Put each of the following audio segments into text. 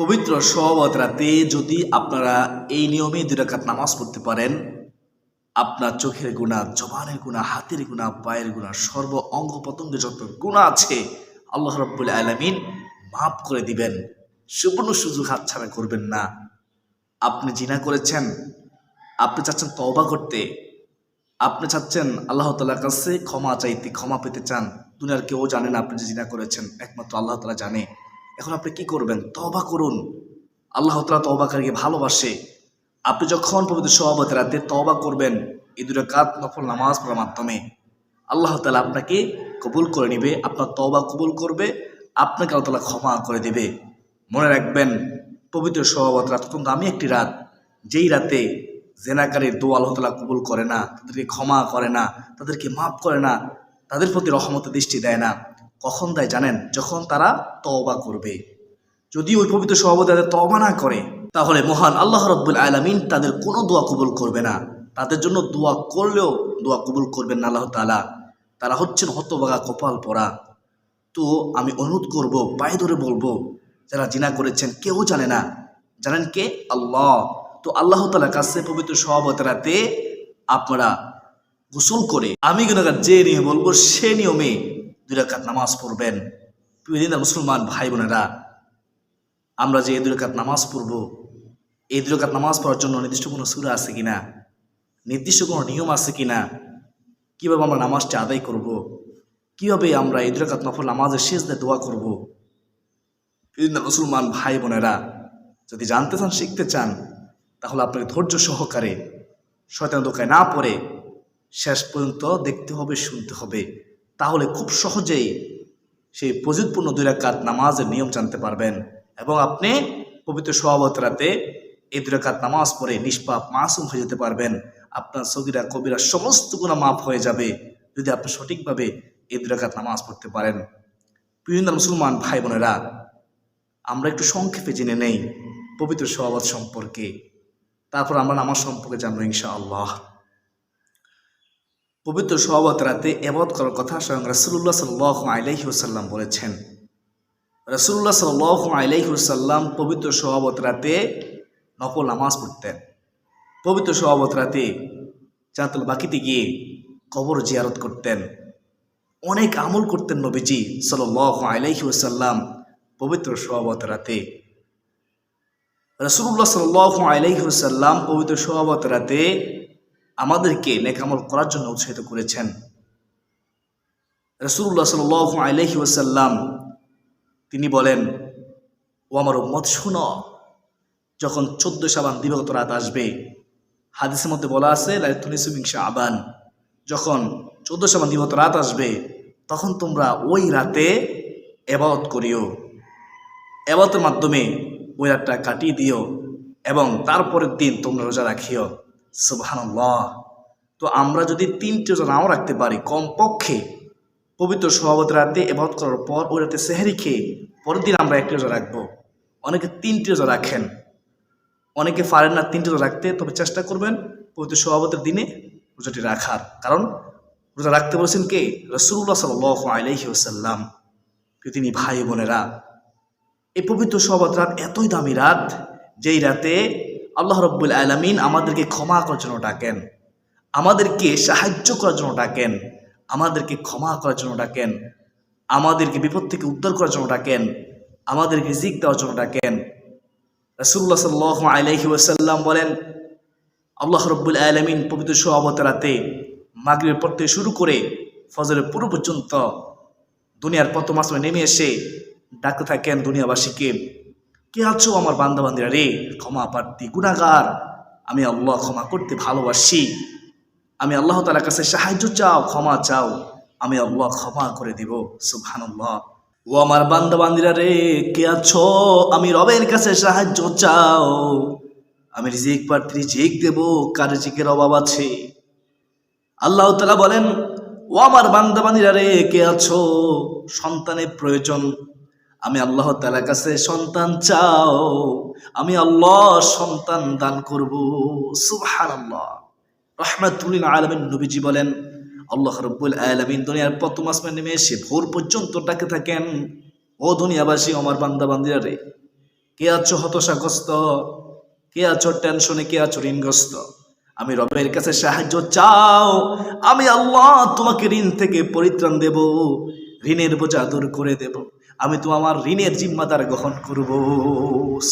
পবিত্র সহবত রাতে যদি আপনারা এই নিয়মে দুই রাকাত নামাজ পড়তে পারেন, আপনার চোখের গুণা জবানের গুণা হাতের গুণা পায়ের গুণা সর্ব অঙ্গ প্রত্যঙ্গে যত গুণা আছে, আল্লাহ রব্বুল আলমিন মাফ করে দিবেন। সুবর্ণ সুযোগ হাতছাড়া করবেন না। আপনি জিনা করেছেন, আপনি চাচ্ছেন তওবা করতে, আপনি চাচ্ছেন আল্লাহ তালার কাছে ক্ষমা চাইতে, ক্ষমা পেতে চান, দুনিয়ার কেউ জানে না আপনি যে জিনা করেছেন, একমাত্র আল্লাহ তালা জানে। এখন আপনি কি করবেন? তবা করুন। আল্লাহ তালা তবাকারীকে ভালোবাসে। আপনি যখন পবিত্র সভাপতি রাতে তবা করবেন, এই দুটো কাত নফল নামাজ পড়ার মাধ্যমে, আল্লাহ তালা আপনাকে কবুল করে নেবে, আপনার তবা কবুল করবে, আপনাকে আল্লাহ তালা ক্ষমা করে দেবে। মনে রাখবেন, পবিত্র সভাপতি রাত অত্যন্ত দামি একটি রাত। যেই রাতে জেনাকারীর দোয়া আল্লাহ তালা কবুল করে না, তাদেরকে ক্ষমা করে না, তাদেরকে মাফ করে না, তাদের প্রতি রহমতের দৃষ্টি দেয় না। কখন দেয় জানেন? যখন তারা তওবা করবে। যদি ওই পবিত্র সভাপতি তাদের তওবা না করে, তাহলে মহান আল্লাহ রব্বুল আলমিন তাদের কোনো দোয়া কবুল করবে না। তাদের জন্য দোয়া করলেও দোয়া কবুল করবেন না আল্লাহ তালা তারা হচ্ছেন হতবাগা কপাল পরা। তো আমি অনুরোধ করব, পায়ে ধরে বলব, যারা জিনা করেছেন কেউ জানে না। জানেন কে? আল্লাহ। তো আল্লাহ তালার কাছে পবিত্র সহবতরাতে আপনারা গোসল করে আমি গুণাগার যে নিয়ম বলব সে নিয়মে দুই রাকাত নামাজ পড়বেন। প্রিয়দিন মুসলমান ভাই বোনেরা আমরা যে এই দুই রাকাত নামাজ পড়ব, এই দুই রাকাত নামাজ পড়ার জন্য নির্দিষ্ট কোনো সুরা আছে কিনা? নির্দিষ্ট কোনো নিয়ম আছে কিনা? কীভাবে আমরা নামাজটা আদায় করব। কীভাবে আমরা এই দুই রাকাত নফল নামাজের শেষ দিয়ে দোয়া করব? প্রিয়দিন মুসলমান ভাই বোনেরা যদি জানতে চান, শিখতে চান, তাহলে আপনাকে ধৈর্য সহকারে শয়তান দোকায় না পড়ে শেষ পর্যন্ত দেখতে হবে, শুনতে হবে। তাহলে খুব সহজেই সেই প্রযুৎপূর্ণ দুই রাকাত নামাজের নিয়ম জানতে পারবেন। এবং আপনি পবিত্র সভাবতরাতে এই দুই রাকাত নামাজ পড়ে নিষ্পাপ, মাসুম হয়ে যেতে পারবেন। আপনার সগিরা, কবিরা সমস্ত গুণা মাফ হয়ে যাবে যদি আপনি সঠিকভাবে এই দুই রাকাত নামাজ পড়তে পারেন। বিভিন্ন মুসলমান, ভাই বোনেরা, আমরা একটু সংক্ষেপে জেনে নেই পবিত্র সভাবত সম্পর্কে। তারপর আমরা নামাজ সম্পর্কে জানব ইনশা আল্লাহ পবিত্র সহবত রাতে এবাদ করার কথা স্বয়ং রাসুল্লাহ সাল্লাহ আলাইহুসাল্লাম বলেছেন। রসুল্লাহ সাল্লাহ আলাইহুসাল্লাম পবিত্র সহবত রাতে নকল নামাজ পড়তেন। পবিত্র সহবত রাতে চাঁতুল বাকিতে গিয়ে কবর জিয়ারত করতেন। অনেক আমল করতেন নবীজি সাল্লাহ আলাইহুসাল্লাম পবিত্র সহবত রাতে। রসুল্লাহ সাল্লাহ আলাইহুসাল্লাম পবিত্র সহবত রাতে আমাদেরকে নেকামল করার জন্য উৎসাহিত করেছেন। রসুল্লাহ সাল আলহি ওসাল্লাম তিনি বলেন, ও আমার মত শুন, যখন চোদ্দ সাবান দিবগত রাত আসবে, হাদিসের মধ্যে বলা আছে লাইতুনিসুমিংসা আবান যখন চোদ্দ সাবান দিবগত রাত আসবে, তখন তোমরা ওই রাতে এবাদত করিও। এবাদতের মাধ্যমে ওই রাতটা কাটিয়ে দিও এবং তারপরের দিন তোমরা রোজা রাখিও। সুবহানাল্লাহ। তো আমরা যদি তিনটে নাও রাখতে পারি, কমপক্ষে পবিত্র সভাবত রাতে এবাদত করার পর ওই রাতে সেহারি খেয়ে পরের দিন আমরা একটি রোজা রাখব। অনেকে তিনটি রোজা রাখেন। অনেকে পারেন না তিনটি রোজা রাখতে, তবে চেষ্টা করবেন পবিত্র সভাবতের দিনে রোজাটি রাখার। কারণ রোজা রাখতে বলেছেন কে? রসুল্লাহ সাল আলহি ওসাল্লাম তিনি ভাই বোনেরা, এই পবিত্র সহবত রাত এতই দামি রাত, যেই রাতে আল্লাহ রব্বুল আলমিন আমাদেরকে ক্ষমা করার জন্য ডাকেন। আমাদেরকে সাহায্য করার জন্য ডাকেন। আমাদেরকে ক্ষমা করার জন্য ডাকেন। আমাদেরকে বিপদ থেকে উদ্ধার করার জন্য ডাকেন। আমাদেরকে জিক দেওয়ার জন্য ডাকেন। রসুল্লাহ সাল্লাহ আলহি ওসাল্লাম বলেন, আল্লাহ রব্বুল আলমিন পবিত্র সহবতরাতে মাগরের পর থেকে শুরু করে ফজরের পুরো পর্যন্ত দুনিয়ার প্রথম আসমে নেমে এসে ডাকতে থাকেন দুনিয়াবাসীকে। কে আছো আমার বান্দাবান্দিরা রে? ক্ষমা প্রার্থী গুণাগার আমি আল্লাহ ক্ষমা করতে ভালোবাসি। আমি আল্লাহ তালার কাছে সাহায্য চাও, ক্ষমা চাও। আমি আল্লাহ ক্ষমা করে দিব, সুবহানাল্লাহ। ও আমার বান্দাবান্দিরা রে, কে আছো? আমি রবের কাছে সাহায্য চাও। আমি রিজিক প্রার্থী রিজিক দেব, কার রিজিকের অভাব আছে? আল্লাহ তালা বলেন, ও আমার বান্দাবান্দিরা রে, কে আছো? সন্তানের প্রয়োজন আমি আল্লাহ তালার কাছে সন্তান চাও, আমি আল্লাহ সন্তান দান করব। সুবহান আল্লাহ রহমাতুল্লিন আলমিন নবীজি বলেন, আল্লাহ রব্বুল আলমিন দুনিয়ার প্রথম আসমান নেমে এসে ভোর পর্যন্ত ডাকে থাকেন, ও দুনিয়াবাসী, আমার বান্দা বান্দিরা রে, কে আছো হতাশাগ্রস্ত? কে আছো টেনশনে? কে আছো ঋণগ্রস্ত? আমি রবের কাছে সাহায্য চাও, আমি আল্লাহ তোমাকে ঋণ থেকে পরিত্রাণ দেব, ঋণের বোঝা দূর করে দেব। আমি তো আমার ঋণের জিম্মাদার গ্রহণ করব।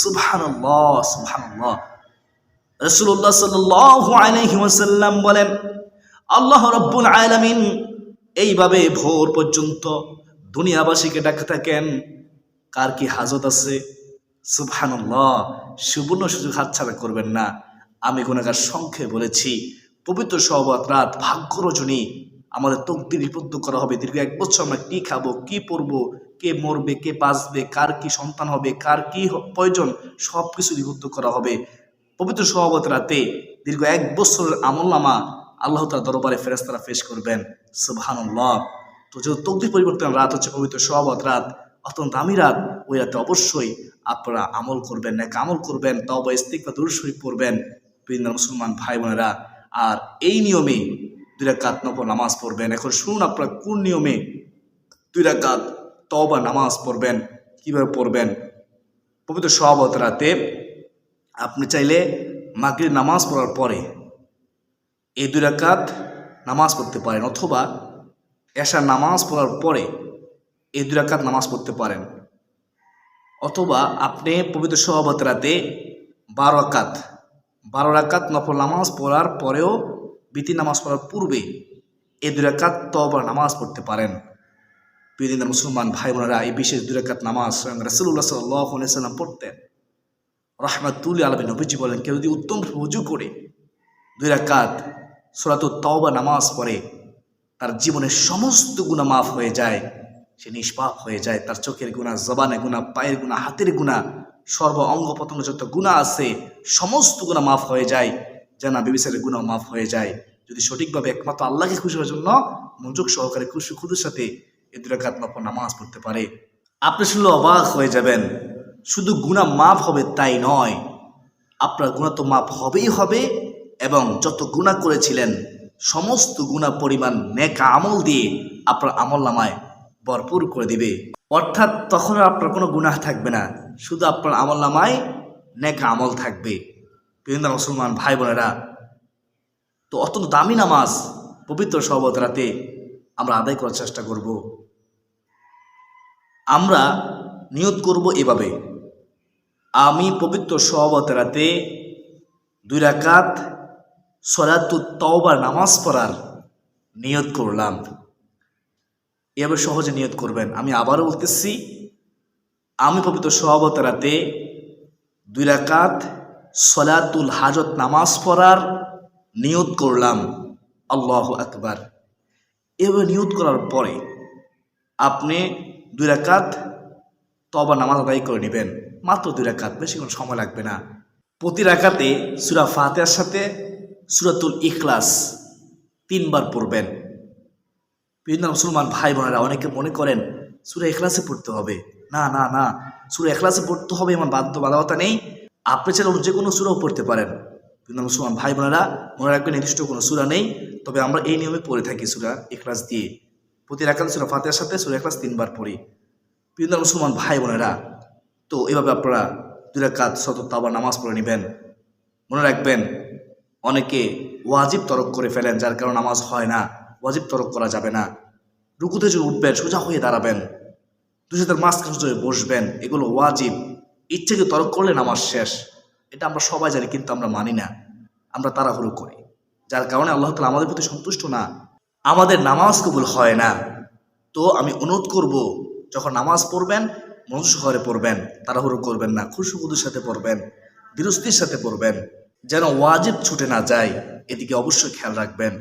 সুবহানাল্লাহ সুবহানাল্লাহ। রসুল্লাহ ওয়াসাল্লাম বলেন, আল্লাহ রব্বুল আলামিন এইভাবে ভোর পর্যন্ত দুনিয়াবাসীকে ডাকে থাকেন। কার কি হাজত আছে? সুবহানাল্লাহ, সুবর্ণ সুযোগ হাতছাড়া করবেন না। আমি গুণাগার সংখ্যে বলেছি, পবিত্র সহবত রাত ভাগ্য রজনী আমাদের তকদির লিপিবদ্ধ করা হবে। দীর্ঘ এক বছর আমরা কি খাব, কি পরবো কে মরবে, কে বাঁচবে, কার কি সন্তান হবে, কার কি প্রয়োজন সব কিছু লিপিবদ্ধ করা হবে। পবিত্র সহবত রাতে দীর্ঘ এক বছরের আমলনামা আল্লাহ তার দরবারে ফেরেস্তারা পেশ করবেন। সুবহানাল্লাহ। তো যেহেতু তকদির পরিবর্তন রাত হচ্ছে পবিত্র সহবত রাত, অত্যন্ত দামি রাত, ওই রাতে অবশ্যই আপনারা আমল করবেন না আমল করবেন তাও বা ইস্তিক বা দুরুদ শরীফ পড়বেন বিভিন্ন মুসলমান ভাই বোনেরা। আর এই নিয়মে দুই রাকাত নামাজ পড়বেন। এখন শুনুন আপনারা কোন নিয়মে দুই রাকাত তওবা, নামাজ পড়বেন, কীভাবে পড়বেন? পবিত্র সহবত রাতে আপনি চাইলে মাগরির নামাজ পড়ার পরে এই দুই রাকাত নামাজ পড়তে পারেন অথবা এশার নামাজ পড়ার পরে এই দুই রাকাত নামাজ পড়তে পারেন। অথবা আপনি পবিত্র সহবত রাতে বারো রাকাত বারো রাকাত নফল নামাজ পড়ার পরেও বিতি নামাজ পড়ার পূর্বে এই দুই রাকাত তবা নামাজ পড়তে পারেন। বিভিন্ন মুসলমান ভাই বোনেরা এই বিশেষ দুই রাকাত নামাজ স্বয়ং রাসুল্লাহ সাল্লাম পড়তেন। রহমাতুল আলমী নবীজি বলেন, কেউ যদি উত্তম রুজু করে দুই রাকাত সোরাত তওবা নামাজ পড়ে, তার জীবনের সমস্ত গুণা মাফ হয়ে যায়, সে নিষ্পাপ হয়ে যায়, তার চোখের গুণা জবানে গুণা পায়ের গুণা হাতের গুণা সর্ব অঙ্গ প্রত্যঙ্গ যত গুণা আছে, সমস্ত গুণা মাফ হয়ে যায় জানা বিবিসারের গুণাও মাফ হয়ে যায়। যদি সঠিকভাবে একমাত্র আল্লাহকে খুশি হওয়ার জন্য মনোযোগ সহকারে খুশি খুদের সাথে এই দুই নফল নামাজ পড়তে পারে। আপনি শুনলে অবাক হয়ে যাবেন, শুধু গুণা মাফ হবে তাই নয়, আপনার গুণা তো মাপ হবেই হবে এবং যত গুণা করেছিলেন, সমস্ত গুণা পরিমাণ নেক আমল দিয়ে আপনার আমল নামায় ভরপুর করে দিবে। অর্থাৎ তখন আপনার কোনো গুনাহ থাকবে না, শুধু আপনার আমল নামায় নেক আমল থাকবে। বিভিন্ন মুসলমান ভাই বোনেরা তো অত্যন্ত দামি নামাজ, পবিত্র শবত রাতে আমরা আদায় করার চেষ্টা করব। আমরা নিয়ত করব এভাবে। আমি পবিত্র শবত রাতে দুই রাকাত সলাতু তওবার নামাজ পড়ার নিয়ত করলাম। এভাবে সহজে নিয়ত করবেন। আমি আবারও বলতেছি, আমি পবিত্র সহবত রাতে দুই রাকাত সলাতুল হাজত নামাজ পড়ার নিয়ত করলাম। আল্লাহ আকবার। এভাবে নিয়ত করার পরে আপনি দুই রাকাত তবা নামাজ আদায় করে নেবেন। মাত্র দুই রাকাত, বেশি কোনো সময় লাগবে না। প্রতি রাকাতে সুরা ফাতেহার সাথে সুরাতুল ইখলাস তিনবার পড়বেন। বিভিন্ন মুসলমান ভাই বোনেরা অনেকে মনে করেন, সুরা এখলাসে পড়তে হবে। না না না, সুরা এখলাসে পড়তে হবে এমন বাধ্য বাধাবতা নেই। আপনি ছাড়া যে কোনো সুরাও পড়তে পারেন। বিভিন্ন মুসলমান ভাই বোনেরা মনে রাখবেন নির্দিষ্ট কোনো সুরা নেই, তবে আমরা এই নিয়মে পড়ে থাকি সুরা এখলাস দিয়ে। প্রতি রাখাতে সুরা ফাতেহার সাথে সুরা এখলাস তিনবার পড়ি। বিভিন্ন মুসলমান ভাই বোনেরা, তো এভাবে আপনারা দুই রাকাত শত তাবার নামাজ পড়ে নেবেন। মনে রাখবেন, অনেকে ওয়াজিব তরক করে ফেলেন, যার কারণে নামাজ হয় না, ওয়াজিব তরক করা যাবে না। রুকুতে যদি উঠবেন, সোজা হয়ে দাঁড়াবেন দুশোদের মাঝখানে সোজা বসবেন, এগুলো ওয়াজিব। ইচ্ছেকে তরক করলে নামাজ শেষ। এটা আমরা সবাই জানি, কিন্তু আমরা মানি না। আমরা তাড়াহুড়ো করি। যার কারণে আল্লাহ তালা আমাদের প্রতি সন্তুষ্ট না। আমাদের নামাজ কবুল হয় না। তো আমি অনুরোধ করব, যখন নামাজ পড়বেন মনোজ ঘরে পড়বেন, তাড়াহুড়ো করবেন না। খুশুকুদুর সাথে পড়বেন বিরস্তির সাথে পড়বেন। যেন ওয়াজিব ছুটে না যায়, এদিকে অবশ্যই খেয়াল রাখবেন।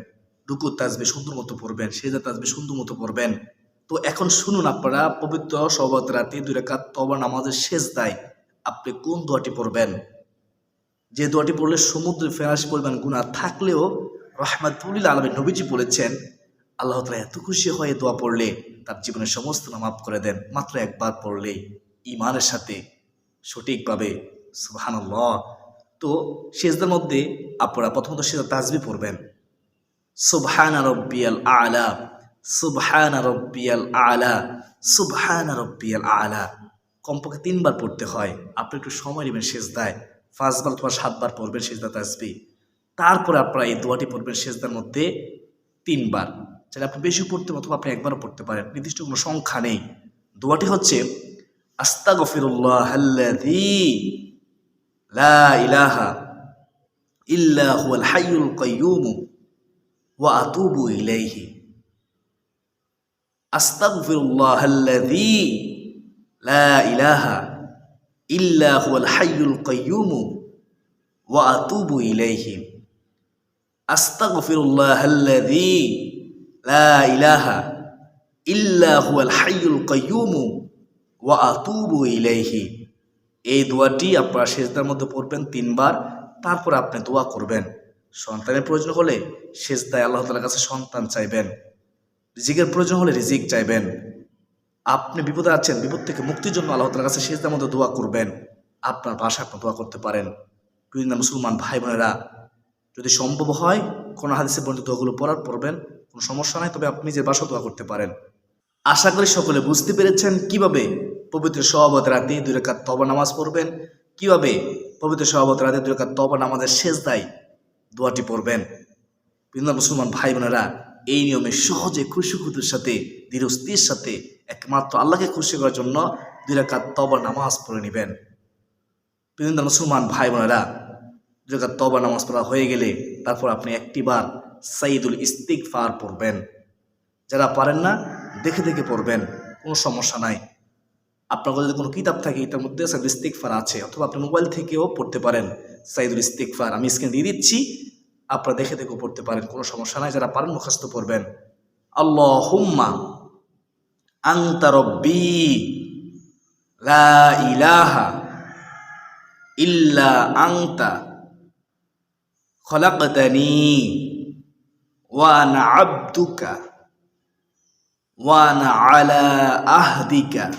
রুকু তাজবে সুন্দর মতো পড়বেন সেজা তাজবে সুন্দর মতো পড়বেন। তো এখন শুনুন আপনারা, পবিত্র সবত রাতে দুই রেখা তবা নামাজের শেষ দায় আপনি কোন দোয়াটি পড়বেন? যে দোয়াটি পড়লে সমুদ্রে ফেরাস পরিমাণ গুণা থাকলেও রহমাতুল্লিল আলমী নবীজি বলেছেন, আল্লাহ তালা এত খুশি হয়ে দোয়া পড়লে তার জীবনের সমস্ত না মাফ করে দেন। মাত্র একবার পড়লেই ইমানের সাথে সঠিকভাবে, সুবহানাল্লাহ। তো শেষদের মধ্যে আপনারা প্রথমত সেজা তাজবি পড়বেন। সুবহানা রব্বিয়াল আলা, সুবহানা রব্বিয়াল আলা, সুবহানা রব্বিয়াল আলা। কমপক্ষে তিনবার পড়তে হয়। আপনি একটু সময় নেবেন শেষ দায় পাঁচবার অথবা সাতবার পড়বেন শেষদা তাসবি তারপরে আপনারা এই দোয়াটি পড়বেন শেষদার মধ্যে তিনবার। চাইলে আপনি বেশি পড়তে অথবা আপনি একবারও পড়তে পারেন, নির্দিষ্ট কোনো সংখ্যা নেই। দোয়াটি হচ্ছে আস্তাগফিরুল্লাহ আল্লাযী লা ইলাহা ইল্লা হুয়াল লা ইলাহা ওয়া আতুবু লা ওয়া আতুবু ইলাইহি। এই দোয়াটি আপনারা শেষদার মধ্যে পড়বেন তিনবার, তারপর আপনি দোয়া করবেন। সন্তানের প্রয়োজন হলে শেষদায় আল্লাহ তালার কাছে সন্তান চাইবেন। রিজিকের প্রয়োজন হলে রিজিক চাইবেন। আপনি বিপদে আছেন, বিপদ থেকে মুক্তির জন্য আল্লাহ তালার কাছে শেষদার মধ্যে দোয়া করবেন। আপনার ভাষা আপনি দোয়া করতে পারেন। বিভিন্ন মুসলমান ভাই বোনেরা, যদি সম্ভব হয়, কোনো হাদিসে বর্ণিত দোয়াগুলো পড়ার পড়বেন, কোনো সমস্যা নাই, তবে আপনি নিজের বাসা দোয়া করতে পারেন। আশা করি সকলে বুঝতে পেরেছেন কীভাবে পবিত্র সহবত রাতে দুই রেখাত তবা নামাজ পড়বেন, কীভাবে পবিত্র সহবত রাতে দুই রেখাত তবা নামাজের শেষ দায় দোয়াটি পড়বেন। বিভিন্ন মুসলমান ভাই বোনেরা, এই নিয়মে সহজে খুশি খুতুর সাথে ধীরস্থির সাথে একমাত্র আল্লাহকে খুশি করার জন্য দুই রেখাত তবা নামাজ পড়ে নেবেন। বিভিন্ন মুসলমান ভাই বোনেরা, দুই রেখাত তবা নামাজ পড়া হয়ে গেলে তারপর আপনি একটিবার সাইদুল ইস্তিকফার পড়বেন। যারা পারেন না, দেখে দেখে পড়বেন, কোনো সমস্যা নাই। আপনার যদি কোনো কিতাব থাকে, এটার মধ্যে সাইদুল ইস্তিকফার আছে, অথবা আপনি মোবাইল থেকেও পড়তে পারেন সাইদুল ইস্তিকফার আমি স্ক্রিন দিয়ে দিচ্ছি, আপনারা দেখে দেখেও পড়তে পারেন, কোনো সমস্যা নাই। যারা পারেন, মুখস্থ পড়বেন আল্লাহ হুম্মা أنت ربي لا إله إلا أنت خلقتني وأنا عبدك وأنا على أهدك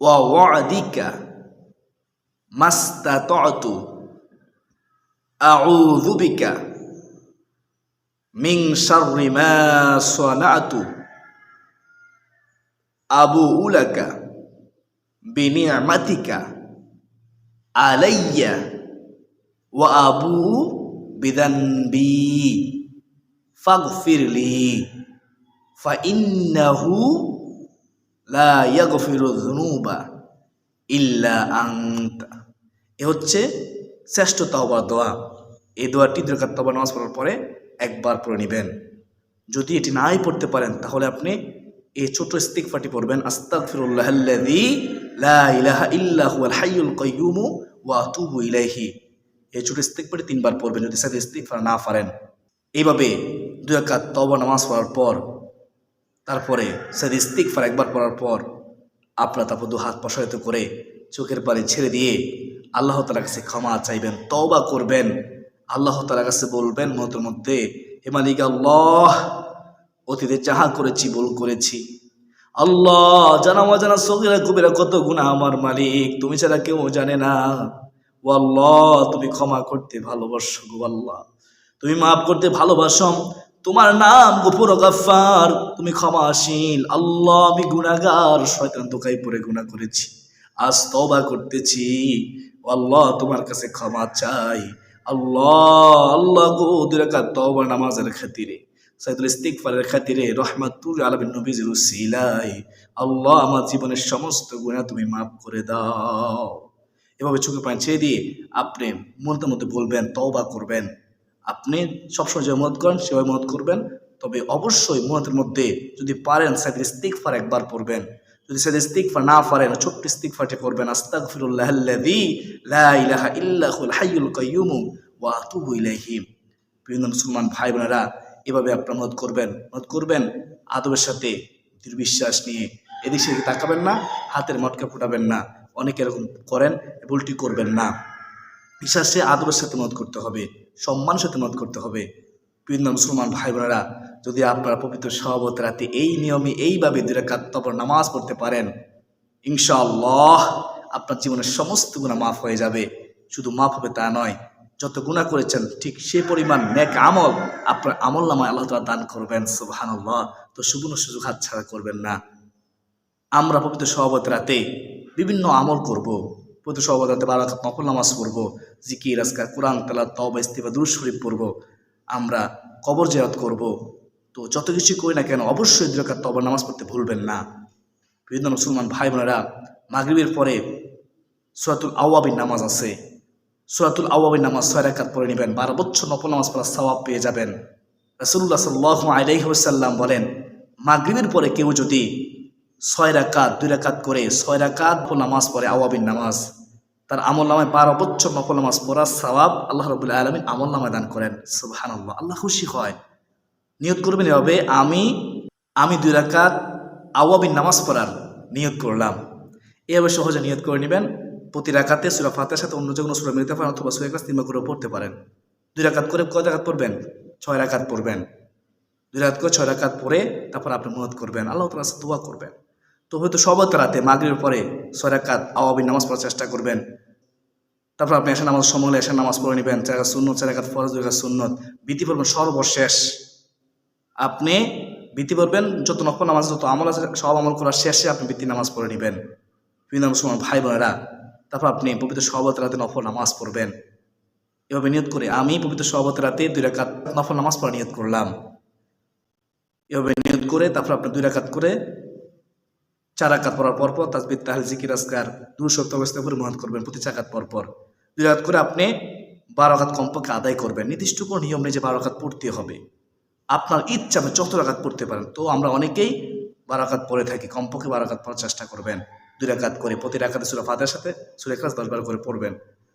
ووعدك ما استطعت أعوذ بك من شر ما صنعت. আবু উলাকা বিনিয়ামাতিকা আলাইয়া ওয়া আবু বিদানবি ফাগফিরলি ফাইন্নাহু লা ইল্লা আংতা এ হচ্ছে শ্রেষ্ঠ তহবার দোয়া। এই দোয়াটি দুরকাত নামাজ পড়ার পরে একবার পড়ে নেবেন। যদি এটি নাই পড়তে পারেন, তাহলে আপনি এই ছোট ইস্তিগফারটি পড়বেন, আস্তাগফিরুল্লাহ আল্লাযী লা ইলাহা ইল্লা হুয়াল হাইয়ুল কাইয়্যুম ওয়া এই ছোট ইস্তিগফারটি তিনবার পড়বেন যদি সাথে ইস্তিগফার না পারেন। এইভাবে দুই রাকাত তওবা নামাজ পড়ার পর, তারপরে সাদ ইস্তিকফার একবার পড়ার পর, আপনার তারপর দু হাত প্রসারিত করে চোখের পানি ছেড়ে দিয়ে আল্লাহ তালার কাছে ক্ষমা চাইবেন, তওবা করবেন। আল্লাহ তালার কাছে বলবেন মতের মধ্যে, হে মালিক আল্লাহ অতীতে যাহা করেছি, ভুল করেছি। আল্লাহ, জানা অজানা সগিরা কুবেরা কত গুণা আমার মালিক, তুমি ছাড়া কেউ জানে না। ও আল্লাহ, তুমি ক্ষমা করতে ভালোবাসো গো আল্লাহ। তুমি মাফ করতে ভালোবাসো। তোমার নাম গফুর গাফার তুমি ক্ষমা ক্ষমাশীল। আল্লাহ, আমি গুনাগার শয়তান দোকাই পরে গুনাহ করেছি। আজ তওবা করতেছি। আল্লাহ, তোমার কাছে ক্ষমা চাই। আল্লাহ আল্লাহ গো দুরাকাত তওবা নামাজের খাতিরে। সাইদুল ইস্তিগফারের খাতিরে রহমাতুল আলামিন নবীজির উসিলাই আল্লাহ আমার জীবনের সমস্ত গুনাহ তুমি মাফ করে দাও। এভাবে চোখে পানি দিয়ে আপনি মনতে মধ্যে বলবেন, তওবা করবেন। আপনি সবসময় যে মত করেন, সেভাবে মত করবেন। তবে অবশ্যই মতের মধ্যে যদি পারেন সাইদের ইস্তিকফার একবার পড়বেন। যদি সাইদের ইস্তিকফার না পারেন, ছোট্ট ইস্তিকফারটি করবেন। আস্তাগফিরুল্লাহ আল্লাযী লা ইলাহা ইল্লাহুল হাইয়ুল কাইয়্যুম ওয়া আতুবু ইলাইহি। বিভিন্ন মুসলমান ভাই বোনেরা এভাবে আপনার মত করবেন মত করবেন আদবের সাথে দুর্বিশ্বাস নিয়ে এদিক সেদিকে তাকাবেন না, হাতের মটকা ফুটাবেন না, অনেকে এরকম করেন, ভুলটি করবেন না। বিশ্বাসে আদবের সাথে মত করতে হবে, সম্মানের সাথে মত করতে হবে। বিভিন্ন মুসলমান ভাই বোনেরা যদি আপনারা পবিত্র সহবত রাতে এই নিয়মে এইভাবে দুরাকাত নামাজ পড়তে পারেন, ইনশাআল্লাহ আপনার জীবনের সমস্ত গুণা মাফ হয়ে যাবে। শুধু মাফ হবে তা নয় যত গুণা করেছেন, ঠিক সে পরিমাণ নেক আমল আপনার আমল নামায় আল্লাহ তালা দান করবেন, সুবহানাল্লাহ। তো সুবর্ণ সুযোগ হাত ছাড়া করবেন না। আমরা পবিত্র সহবত রাতে বিভিন্ন আমল করব। পবিত্র সহবত রাতে বারো নফল নামাজ পড়ব, জিকির, আজকার কোরআন তালা তব ইস্তিফা দুরুদ শরীফ পড়ব। আমরা কবর জেরাত করব। তো যত কিছু করি না কেন, অবশ্যই রাকাত তবা নামাজ পড়তে ভুলবেন না। বিভিন্ন মুসলমান ভাই বোনেরা মাগরিবের পরে সুরাতুল আওয়াবিন নামাজ আছে। সুরাতুল আওয়াবিন নামাজ ছয় রাকাত পড়ে নেবেন, বারো বছর নফল নামাজ পড়ার সওয়াব পেয়ে যাবেন। রাসুল্লাহ সাল্লাহ আলাইসাল্লাম বলেন, মাগরিবের পরে কেউ যদি ছয় রাকাত, দুই রাকাত করে ছয় রাকাত নামাজ পড়ে আওয়াবিন নামাজ, তার আমল নামায় বারো বছর নফল নামাজ পড়ার সওয়াব আল্লাহ রবুল্লাহ আলমিন আমল নামায় দান করেন। সুবহান আল্লাহ আল্লাহ খুশি হয়। নিয়ত করবেন এভাবে, আমি আমি দুই রাকাত আওয়াবিন নামাজ পড়ার নিয়ত করলাম। এভাবে সহজে নিয়ত করে নেবেন। প্রতি রাকাতে সুরা ফাতের সাথে অন্য যে কোনো সুরা মিলতে পারেন অথবা সুরা ক্লাস তিনবার করে পড়তে পারেন। দুই রাকাত করে কয় রাকাত পড়বেন? ছয় রাকাত পড়বেন। দুই রাত করে ছয় রাকাত পড়ে তারপর আপনি মনত করবেন। আল্লাহ তালা দোয়া করবেন। তো হয়তো সবত রাতে মাগরির পরে ছয় রাকাত আওয়াবিন নামাজ পড়ার চেষ্টা করবেন। তারপর আপনি এসে নামাজ সময় এসে নামাজ পড়ে নেবেন। চার রাকাত সুন্নত, চার রাকাত ফরজ, দুই রাকাত সুন্নত। বিধি পড়বেন সর্বশেষ। আপনি বৃত্তি পড়বেন, যত নফল নামাজ, যত আমল আছে, সব আমল করার শেষে আপনি বৃত্তি নামাজ পড়ে নেবেন। বিভিন্ন সময় ভাই বোনেরা তারপর আপনি পবিত্র সহবত রাতে নফল নামাজ পড়বেন। এভাবে নিয়ত করে আমি পবিত্র সহবত রাতে দুই রাকাত নফল নামাজ পড়া নিয়ত করলাম। এভাবে নিয়ত করে তারপর আপনি দুই রাকাত করে চার রাকাত পড়ার পরপর পর তাজবিদ তাহলে জিকির, আজকার দূর সত্য অবস্থা করে মহান করবেন প্রতি চাকাত পর পর। দুই রাত করে আপনি বারো আঘাত কমপক্ষে আদায় করবেন। নির্দিষ্ট কোনো নিয়ম নেই যে বারো রাকাত পড়তে হবে। আপনার ইচ্ছা আপনি যত আঘাত পড়তে পারেন। তো আমরা অনেকেই বারো আঘাত পড়ে থাকি, কমপক্ষে বারো আঘাত পড়ার চেষ্টা করবেন। দুই রাকাত করে, প্রতি রাকাতে সুরা ফাতের সাথে সুরা ক্লাস দশবার করে পড়বেন।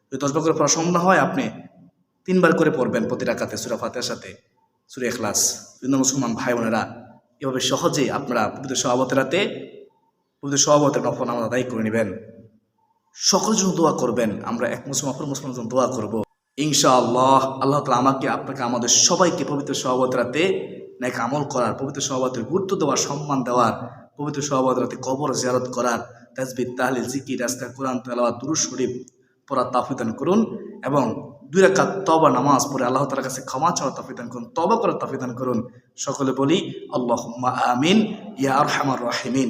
যদি দশবার করে পড়া সম্ভব হয়, আপনি তিনবার করে পড়বেন প্রতি রাকাতে সুরা ফাতের সাথে সুরা এখলাস বিভিন্ন মুসলমান ভাই বোনেরা, এভাবে সহজেই আপনারা পবিত্র সভাবতের রাতে পবিত্র সভাবতের নফল নামাজ আদায় করে নেবেন। সকলের জন্য দোয়া করবেন। আমরা এক মুসলমান, অপর মুসলমানের জন্য দোয়া করব। ইনশাআল্লাহ, আল্লাহ আল্লাহ তালা আমাকে, আপনাকে, আমাদের সবাইকে পবিত্র সহবত রাতে নাকি আমল করার, পবিত্র সহবতের গুরুত্ব দেওয়ার, সম্মান দেওয়ার, পবিত্র সহবত রাতে কবর জিয়ারত করার তাজবিদ তাহলিল, জিকির রাস্তা কোরআন তালাওয়া দুরুজ শরীফ পড়া তাফিদান করুন এবং দুই রাকাত তবা নামাজ পড়ে আল্লাহ তালার কাছে ক্ষমা চাওয়া তাফিদান করুন তবা করার তাফিদান করুন। সকলে বলি আল্লাহ আমিন, ইয়া আর হামার রাহিমিন।